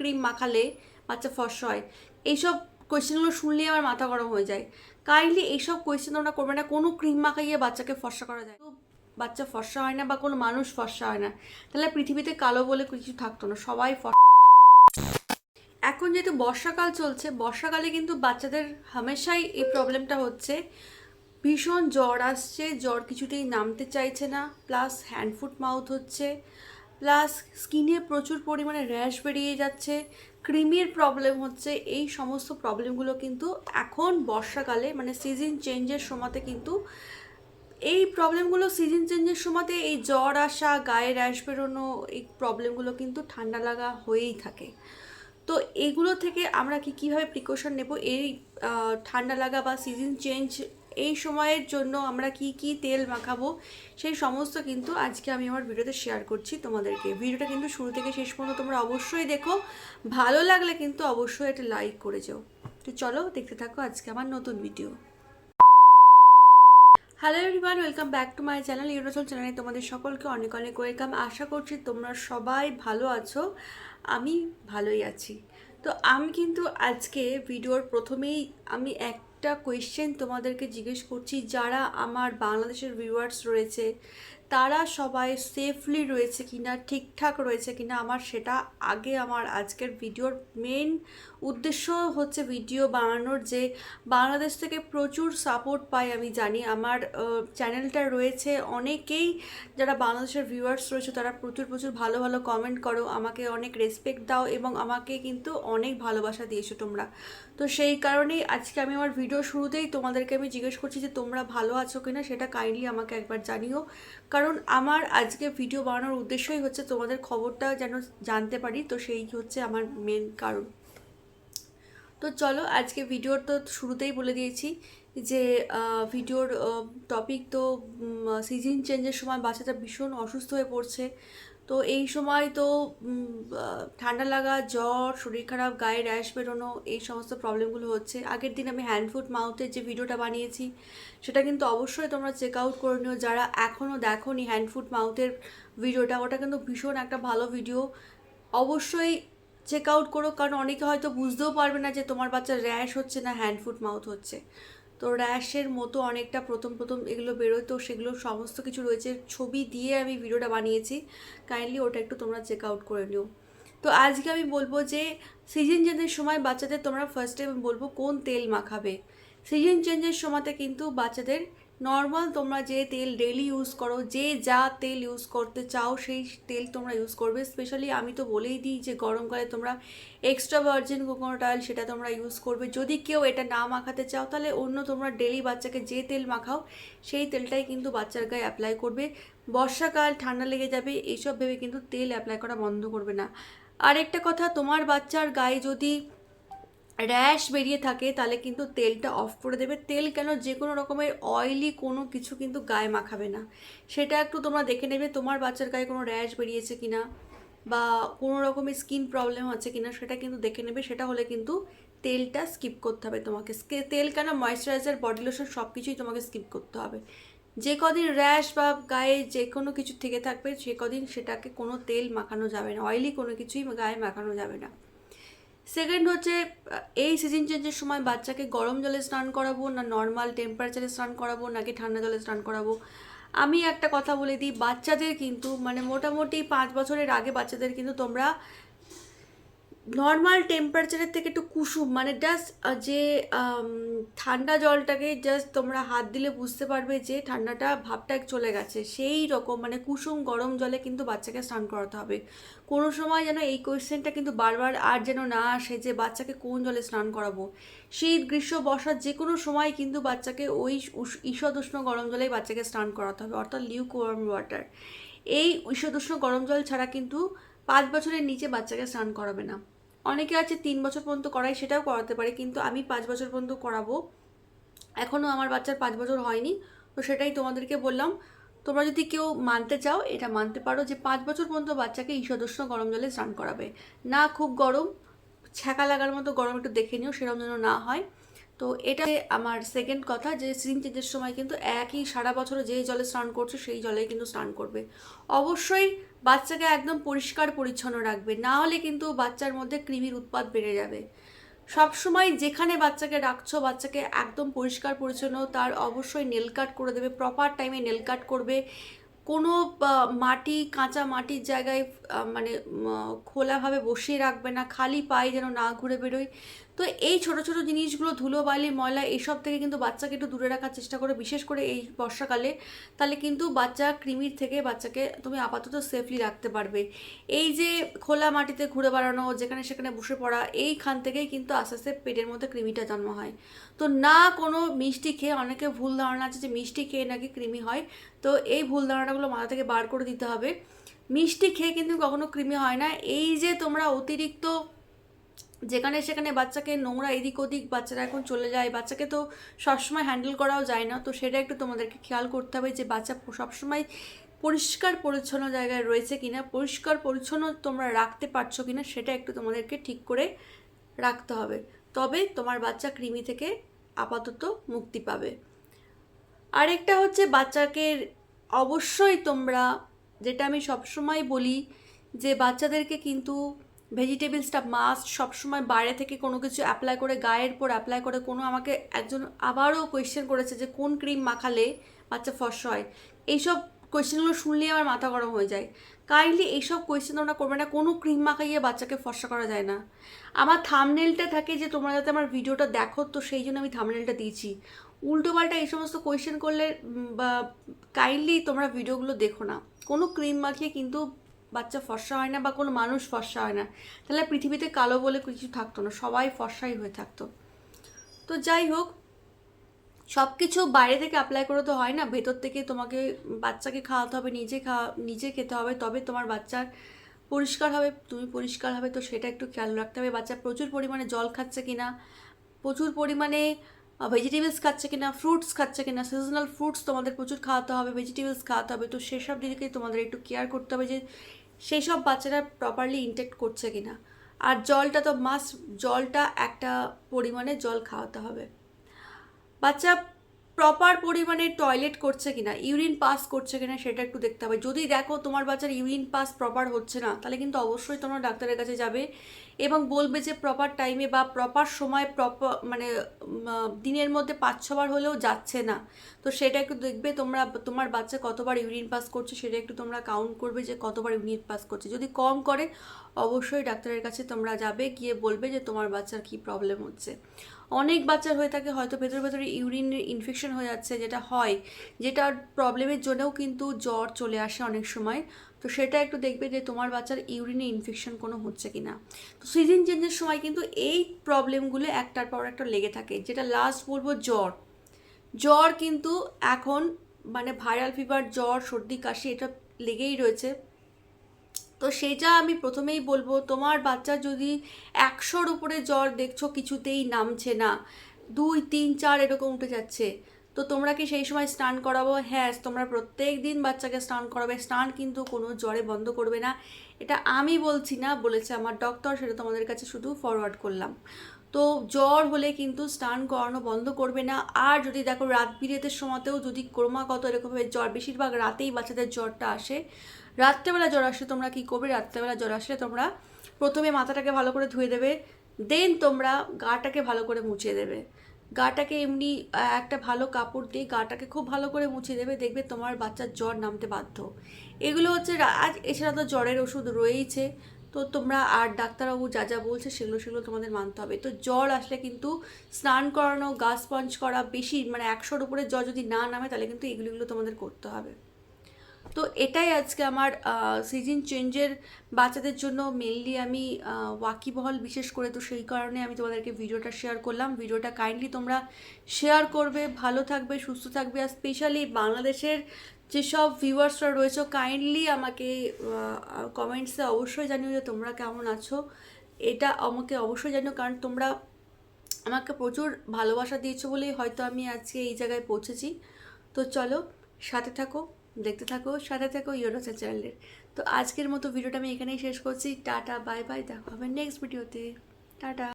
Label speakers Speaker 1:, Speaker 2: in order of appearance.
Speaker 1: Cream মাখালে বাচ্চা ফর্সা হয় এইসব কোয়েশ্চেনগুলো শুনলেই আমার মাথা গরম হয়ে যায়। কাইন্ডলি এইসব কোয়েশ্চেন তোমরা করবে না, কোনো ক্রিম মাখাইয়ে বাচ্চাকে ফর্সা করা যায়। বাচ্চা ফর্সা হয় না বা কোনো মানুষ ফর্সা হয় না। তাহলে পৃথিবীতে কালো বলে কিছু থাকতো না, সবাই ফর্সা এখন যেহেতু বর্ষাকাল চলছে, বর্ষাকালে কিন্তু বাচ্চাদের হামেশাই এই প্রবলেমটা হচ্ছে। ভীষণ জ্বর আসছে, জ্বর কিছুতেই নামতে চাইছে না প্লাস হ্যান্ড ফুট মাউথ হচ্ছে। প্লাস স্কিনে প্রচুর পরিমাণে র্যাশ বেরিয়ে যাচ্ছে। ক্রিমির প্রবলেম হচ্ছে। এই সমস্ত প্রবলেমগুলো কিন্তু এখন বর্ষাকালে মানে সিজন চেঞ্জের সময়তে কিন্তু এই প্রবলেমগুলো সিজন চেঞ্জের সময়তে এই জ্বর আসা, গায়ে র্যাশ বেরোনো, এই প্রবলেমগুলো কিন্তু ঠান্ডা লাগা হয়েই থাকে। তো এগুলো থেকে আমরা কি কীভাবে প্রিকশন নেব? এই ঠান্ডা লাগা বা সিজন চেঞ্জ এই সময়ের জন্য আমরা কি কি তেল মাখাবো, সেই সমস্ত কিন্তু আজকে আমি আমার ভিডিওতে শেয়ার করছি তোমাদেরকে। ভিডিওটা কিন্তু শুরু থেকে শেষ পর্যন্ত তোমরা অবশ্যই দেখো। ভালো লাগলে কিন্তু অবশ্যই এটা লাইক করে যাও। তো চলো দেখতে থাকো আজকে আমার নতুন video hello everyone welcome back to my channel ইউরোসল চ্যানেলে তোমাদের সকলকে অনেক অনেক ওয়েলকাম আশা করছি তোমরা সবাই ভালো আছো, আমি ভালোই আছি। তো আমি কিন্তু আজকে ভিডিওর প্রথমেই আমি একটা কোয়েশ্চেন তোমাদেরকে জিজ্ঞেস করছি যারা আমার বাংলাদেশের ভিউয়ার্স রয়েছে তারা সবাই সেফলি রয়েছে কিনা, ঠিকঠাক রয়েছে কিনা, আমার সেটা আগে আমার আজকের ভিডিওর মেন উদ্দেশ্য হচ্ছে ভিডিও বানানোর যে বাংলাদেশ থেকে প্রচুর সাপোর্ট পাই আমি জানি। আমার চ্যানেলটা রয়েছে, অনেকেই যারা বাংলাদেশের ভিউয়ার্স রয়েছে, তারা প্রচুর প্রচুর ভালো ভালো কমেন্ট করো, আমাকে অনেক রেসপেক্ট দাও এবং আমাকে কিন্তু অনেক ভালোবাসা দিয়েছ তোমরা। তো সেই কারণেই আজকে আমি আমার ভিডিও শুরুতেই তোমাদেরকে আমি জিজ্ঞেস করছি যে তোমরা ভালো আছো কিনা, সেটা কাইন্ডলি আমাকে একবার জানিও। কারণ আমার আজকে ভিডিও বানানোর উদ্দেশ্যই হচ্ছে তোমাদের খবরটা যেন জানতে পারি, তো সেই হচ্ছে আমার মেন কারণ। তো চলো আজকে ভিডিওর তো শুরুতেই বলে দিয়েছি যে ভিডিওর টপিক তো সিজন চেঞ্জের সময় বাচ্চাটা ভীষণ অসুস্থ হয়ে পড়ছে। তো এই সময় তো ঠান্ডা লাগা, জ্বর, শরীর খারাপ, গায়ে র্যাশ বেরোনো, এই সমস্ত প্রবলেমগুলো হচ্ছে। আগের দিন আমি হ্যান্ড ফুট মাউথের যে ভিডিওটা বানিয়েছি, সেটা কিন্তু অবশ্যই তোমরা চেক আউট করে নিও। যারা এখনও দেখোনি হ্যান্ড ফুট মাউথের ভিডিওটা ওটা কিন্তু ভীষণ একটা ভালো ভিডিও অবশ্যই চেক আউট করো, কারণ অনেকে হয়তো বুঝতেও পারবে না যে তোমার বাচ্চার র্যাশ হচ্ছে না হ্যান্ড ফুট মাউথ হচ্ছে। তো র্যাশের মতো অনেকটা প্রথম প্রথম এগুলো বেরোয়। তো সেগুলো সমস্ত কিছু রয়েছে। ছবি দিয়ে আমি ভিডিওটা বানিয়েছি। কাইন্ডলি ওটা একটু তোমরা চেক আউট করে নিও। তো আজকে আমি বলব যে সিজন চেঞ্জের সময় বাচ্চাদের তোমরা ফার্স্টে বলব কোন তেল মাখাবে। সিজন চেঞ্জের সময়তে কিন্তু বাচ্চাদের নর্মাল তোমরা যে তেল ডেলি ইউজ করো, যে যা তেল ইউজ করতে চাও, সেই তেল তোমরা ইউজ করবে। স্পেশালি আমি তো বলেই দিই যে গরমকালে তোমরা এক্সট্রা ভার্জিন কোকোনাট অয়েল সেটা তোমরা ইউজ করবে। যদি কেউ এটা না মাখাতে চাও, তাহলে অন্য তোমরা ডেলি বাচ্চাকে যে তেল মাখাও, সেই তেলটাই কিন্তু বাচ্চার গায়ে অ্যাপ্লাই করবে। বর্ষাকাল, ঠান্ডা লেগে যাবে, এইসব ভেবে কিন্তু তেল অ্যাপ্লাই করা বন্ধ করবে না। আরেকটা কথা, তোমার বাচ্চার গায়ে যদি র্যাশ বেরিয়ে থাকে, তাহলে কিন্তু তেলটা অফ করে দেবে। তেল কেন যে কোনো রকমের অয়েলি কোনো কিছু কিন্তু গায়ে মাখাবে না। সেটা একটু তোমরা দেখে নেবে, তোমার বাচ্চার গায়ে কোনো র্যাশ বেরিয়েছে কি না বা কোনো রকমের স্কিন প্রবলেম আছে কিনা, সেটা কিন্তু দেখে নেবে। সেটা হলে কিন্তু তেলটা স্কিপ করতে হবে তোমাকে। তেল কেন ময়শ্চারাইজার বডি লোশন সব কিছুই তোমাকে স্কিপ করতে হবে। যে কদিন র্যাশ বা গায়ে যে কোনো কিছু থেকে থাকবে, সে কদিন সেটাকে কোনো তেল মাখানো যাবে না। অয়েলি কোনো কিছুই গায়ে মাখানো যাবে না। সেকেন্ড হচ্ছে এই সিজন চেঞ্জের সময় বাচ্চাকে গরম জলে স্নান করাবো, না নর্মাল টেম্পারেচারে স্নান করাবো, নাকি ঠান্ডা জলে স্নান করাবো? আমি একটা কথা বলে দিই, বাচ্চাদের কিন্তু মানে মোটামুটি পাঁচ বছরের আগে বাচ্চাদের কিন্তু তোমরা নর্মাল টেম্পারেচারের থেকে একটু কুসুম মানে জাস্ট যে ঠান্ডা জলটাকে জাস্ট তোমরা হাত দিলে বুঝতে পারবে যে ঠান্ডাটা ভাবটা চলে গেছে। সেই রকম মানে কুসুম গরম জলে কিন্তু বাচ্চাকে স্নান করাতে হবে। কোনো সময় যেন এই কোয়েশ্চেনটা কিন্তু বারবার আর যেন না আসে যে বাচ্চাকে কোন জলে স্নান করাবো। শীত, গ্রীষ্ম বর্ষার যে কোনো সময় কিন্তু বাচ্চাকে ওই ঈষদ উষ্ণ গরম জলেই বাচ্চাকে স্নান করাতে হবে, অর্থাৎ লিউক ওয়ার্ম ওয়াটার এই ঈষদ উষ্ণ গরম জল ছাড়া কিন্তু পাঁচ বছরের নিচে বাচ্চাকে স্নান করাবে না। অনেকে আছে তিন বছর পর্যন্ত করাই সেটাও করাতে পারে, কিন্তু আমি পাঁচ বছর পর্যন্ত করাবো। এখনও আমার বাচ্চার পাঁচ বছর হয়নি, তো সেটাই তোমাদেরকে বললাম। তোমরা যদি কেউ মানতে চাও, এটা মানতে পারো যে পাঁচ বছর পর্যন্ত বাচ্চাকে ঈষদুষ্ণ গরম জলে স্নান করাবে। না খুব গরম, ছ্যাঁকা লাগার মতো গরম একটু দেখে নিও, সেরকম যেন না হয়। তো এটা আমার সেকেন্ড কথা যে সিজন চেঞ্জের সময় কিন্তু একই সারা বছরে যে জলে স্নান করছ, সেই জলেই কিন্তু স্নান করবে। অবশ্যই বাচ্চাকে একদম পরিষ্কার পরিচ্ছন্ন রাখবে। না হলে কিন্তু বাচ্চার মধ্যে কৃমির উৎপাদ বেড়ে যাবে। সবসময় যেখানে বাচ্চাকে রাখছো, বাচ্চাকে একদম পরিষ্কার পরিচ্ছন্ন, তার অবশ্যই নেল কাট করে দেবে প্রপার টাইমে নেল কাট করবে। কোনো মাটি, কাঁচা মাটির জায়গায় মানে খোলাভাবে বসিয়ে রাখবে না, খালি পায়ে যেন না ঘুরে বেরোয়। তো এই ছোট ছোট জিনিসগুলো, ধুলো, বালি, ময়লা এইসব থেকে কিন্তু বাচ্চাকে একটু দূরে রাখার চেষ্টা করে। বিশেষ করে এই বর্ষাকালে তাহলে কিন্তু বাচ্চা কৃমির থেকে বাচ্চাকে তুমি আপাতত সেফলি রাখতে পারবে। এই যে খোলা মাটিতে ঘুরে বেড়ানো, যেখানে সেখানে বসে পড়া, এইখান থেকেই কিন্তু আস্তে আস্তে পেটের মধ্যে কৃমিটা জন্ম হয়। তো না কোনো মিষ্টি খেয়ে, অনেকে ভুল ধারণা আছে যে মিষ্টি খেয়ে নাকি কৃমি হয়। তো এই ভুল ধারণাগুলো মাথা থেকে বার করে দিতে হবে। মিষ্টি খেয়ে কিন্তু কখনো কৃমি হয় না। এই যে তোমরা অতিরিক্ত যেখানে সেখানে বাচ্চাকে নোংরা এদিক ওদিক বাচ্চারা এখন চলে যায়। বাচ্চাকে তো সবসময় হ্যান্ডেল করাও যায় না। তো সেটা একটু তোমাদেরকে খেয়াল করতে হবে যে বাচ্চা সবসময় পরিষ্কার পরিচ্ছন্ন জায়গায় রয়েছে কিনা, পরিষ্কার পরিচ্ছন্ন তোমরা রাখতে পারছ কিনা সেটা একটু তোমাদেরকে ঠিক করে রাখতে হবে। তবে তোমার বাচ্চা কৃমি থেকে আপাতত মুক্তি পাবে। আরেকটা হচ্ছে বাচ্চাকে অবশ্যই তোমরা, যেটা আমি সবসময় বলি, যে বাচ্চাদেরকে কিন্তু ভেজিটেবলসটা মাস্ট সবসময় বাইরে থেকে কোনো কিছু অ্যাপ্লাই করে, গায়ের পর অ্যাপ্লাই করে কোনো আমাকে একজন আবারও কোয়েশ্চেন করেছে যে কোন ক্রিম মাখালে বাচ্চা ফর্সা হয়। এইসব কোয়েশ্চেনগুলো শুনলেই আমার মাথা গরম হয়ে যায়। কাইন্ডলি এইসব কোয়েশ্চেন তোমরা করবে না, কোনো ক্রিম মাখাইয়ে বাচ্চাকে ফর্সা করা যায় না। আমার থামনেলটা থাকে যে তোমরা যাতে আমার ভিডিওটা দেখো, তো সেই জন্য আমি থামনেলটা দিয়েছি। উল্টোপাল্টা এই সমস্ত কোয়েশ্চেন করলে বা কাইন্ডলি তোমরা ভিডিওগুলো দেখো না। কোনো ক্রিম মাখিয়ে কিন্তু বাচ্চা ফর্সা হয় না বা কোনো মানুষ ফর্সা হয় না। তাহলে পৃথিবীতে কালো বলে কিছু থাকতো না, সবাই ফর্সাই হয়ে থাকতো। তো যাই হোক সব কিছু বাইরে থেকে অ্যাপ্লাই করে তো হয় না, ভেতর থেকে তোমাকে বাচ্চাকে খাওয়াতে হবে, নিজে খাওয়া নিজে খেতে হবে, তবে তোমার বাচ্চার পরিষ্কার হবে, তুমি পরিষ্কার হবে, তো সেটা একটু খেয়াল রাখতে হবে। বাচ্চা প্রচুর পরিমাণে জল খাচ্ছে কিনা, প্রচুর পরিমাণে ভেজিটেবলস খাচ্ছে কিনা ফ্রুটস খাচ্ছে কিনা সিজনাল ফ্রুটস তোমাদের প্রচুর খাওয়াতে হবে ভেজিটেবলস খাওয়াতে হবে, তো সেসব দিকে তোমাদের একটু কেয়ার করতে হবে যে সেই সব বাচ্চারা প্রপারলি ইনটেক্ট করছে কিনা। আর জলটা তো মাস্ট জলটা একটা পরিমাণে জল খাওয়াতে হবে। বাচ্চা প্রপার পরিমাণে টয়লেট করছে কিনা ইউরিন পাস করছে কিনা সেটা একটু দেখতে হবে। যদি দেখো তোমার বাচ্চার ইউরিন পাস প্রপার হচ্ছে না, তাহলে কিন্তু অবশ্যই তোমরা ডাক্তারের কাছে যাবে। এবং বলবে যে প্রপার টাইমে বা প্রপার সময় প্রপার মানে দিনের মধ্যে পাঁচ ছবার হলেও যাচ্ছে না। তো সেটা একটু দেখবে তোমরা, তোমার বাচ্চা কতবার ইউরিন পাস করছে সেটা একটু তোমরা কাউন্ট করবে যে কতবার ইউরিন পাস করছে। যদি কম করে, অবশ্যই ডাক্তারের কাছে তোমরা যাবে, গিয়ে বলবে যে তোমার বাচ্চার কি প্রবলেম হচ্ছে। অনেক বাচ্চার হয়ে থাকে, হয়তো ভেতরে ভেতরে ইউরিনের ইনফেকশন হয়ে যাচ্ছে, যেটা হয়। যেটার প্রবলেমের জন্যও কিন্তু জ্বর চলে আসে অনেক সময়। তো সেটা একটু দেখবে যে তোমার বাচ্চার ইউরিনে ইনফেকশন কোনো হচ্ছে কি না তো সিজন চেঞ্জের সময় কিন্তু এই প্রবলেমগুলো একটার পর একটা লেগে থাকে, যেটা লাস্ট বলব জ্বর। জ্বর কিন্তু এখন মানে ভাইরাল ফিভার জ্বর, সর্দি, কাশি, এটা লেগেই রয়েছে। তো সেটা আমি প্রথমেই বলব, তোমার বাচ্চা যদি একশোর উপরে জ্বর দেখছ কিছুতেই নামছে না, দুই, তিন, চার এরকম উঠে যাচ্ছে তো তোমরা কি সেই সময় স্নান করাবো? হ্যাঁ তোমরা প্রত্যেক দিন বাচ্চাকে স্নান করাবে। স্নান কিন্তু কোনো জ্বরে বন্ধ করবে না। এটা আমি বলছি না, বলেছে আমার ডক্টর সেটা তোমাদের কাছে শুধু ফরওয়ার্ড করলাম। তো জ্বর হলে কিন্তু স্নান করানো বন্ধ করবে না। আর যদি দেখো রাত বিরেতের সময়তেও যদি ক্রমাগত এরকমভাবে জ্বর, বেশিরভাগ রাতেই বাচ্চাদের জ্বরটা আসে। রাত্রেবেলা জ্বর আসলে তোমরা কী করবে? রাত্রেবেলা জ্বর আসলে তোমরা প্রথমে মাথাটাকে ভালো করে ধুয়ে দেবে। দেন তোমরা গাটাকে ভালো করে মুছে দেবে। গাটাকে এমনি একটা ভালো কাপড় দিয়ে গাটাকে খুব ভালো করে মুছে দেবে, দেখবে তোমার বাচ্চার জ্বর নামতে বাধ্য। এগুলো হচ্ছে আজ এছাড়া তো জ্বরের ওষুধ রয়েইছে, তো তোমরা আর ডাক্তারবাবু যা যা বলছে সেগুলো সেগুলো তোমাদের মানতে হবে। তো জ্বর আসলে কিন্তু স্নান করানো, গা স্পঞ্জ করা বেশি মানে একশোর উপরে জ্বর যদি না নামে তাহলে কিন্তু এগুলো তোমাদের করতে হবে। তো এটাই আজকে আমার সিজন চেঞ্জের বাচ্চাদের জন্য মেনলি আমি ওয়াকিবহল বিশেষ করে। তো সেই কারণে আমি তোমাদেরকে ভিডিওটা শেয়ার করলাম। ভিডিওটা কাইন্ডলি তোমরা শেয়ার করবে, ভালো থাকবে, সুস্থ থাকবে। আর স্পেশালি বাংলাদেশের যেসব ভিউয়ার্সরা রয়েছে কাইন্ডলি আমাকে কমেন্টসে অবশ্যই জানিও যে তোমরা কেমন আছো। এটা আমাকে অবশ্যই জানিও, কারণ তোমরা আমাকে প্রচুর ভালোবাসা দিয়েছ বলেই হয়তো আমি আজকে এই জায়গায় পৌঁছেছি। তো চলো, সাথে থাকো। দেখতে থাকো, সাথে থাকো ইউরোসের চ্যানেলের তো আজকের মতো ভিডিওটা আমি এখানেই শেষ করছি। টাটা বাই বাই দেখো হবে নেক্সট ভিডিওতে টাটা।